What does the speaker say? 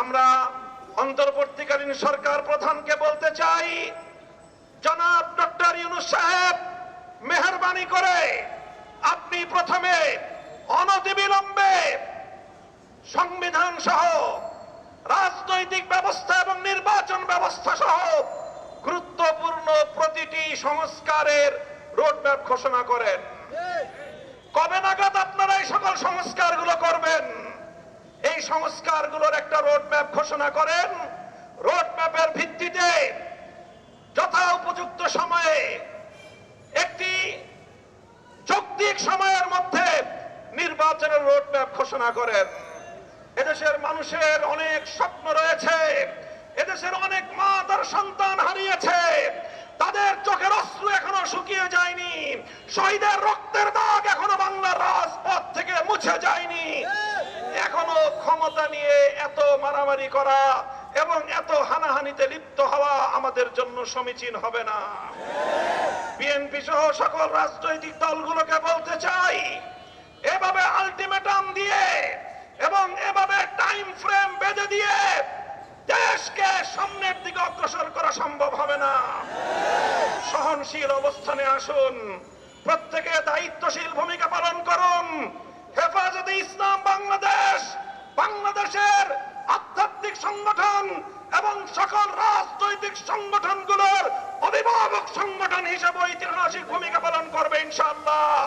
আমরা অন্তর্বর্তীকালীন সরকার প্রধানকে বলতে চাই, জনাব ডক্টর ইউনুস সাহেব, মেহরবানি করে আপনি প্রথমে অনতিবিলম্বে সংবিধান সহ রাজনৈতিক ব্যবস্থা এবং নির্বাচন ব্যবস্থা সহ গুরুত্বপূর্ণ প্রতিটি সংস্কারের রোডম্যাপ ঘোষণা করেন। কবে নাগাদ সংস্কারগুলোর একটা রোডম্যাপ ঘোষণা করেন। রোডম্যাপের ভিত্তিতে যথা উপযুক্ত সময়ে একটি যৌক্তিক সময়ের মধ্যে নির্বাচনের রোডম্যাপ ঘোষণা করেন। এদেশের মানুষের অনেক স্বপ্ন রয়েছে, এদেশের অনেক মা তার সন্তান হারিয়েছে, তাদের চোখের অস্ত্র এখনও শুকিয়ে যায়নি, শহীদের রক্তের দাগ এখনও বাংলার রাজপথ থেকে মুছে যায়নি। ক্ষমতা নিয়ে এত মারামারি করা এবং এত হানাহানিতে লিপ্ত হওয়া আমাদের জন্য সমীচীন হবে না। বিএনপি সহ সকল রাজনৈতিক দলগুলোকে বলতে চাই, এভাবে আলটিমেটাম দিয়ে এবং এভাবে টাইম ফ্রেম বেঁধে দিয়ে দেশকে সামনের দিকে অগ্রসর করা সম্ভব হবে না। সহনশীল অবস্থানে আসুন, প্রত্যেকে দায়িত্বশীল ভূমিকা সংগঠন এবং সকল রাজনৈতিক সংগঠনগুলোর অভিভাবক সংগঠন হিসেবে ঐতিহাসিক ভূমিকা পালন করবে ইনশাআল্লাহ।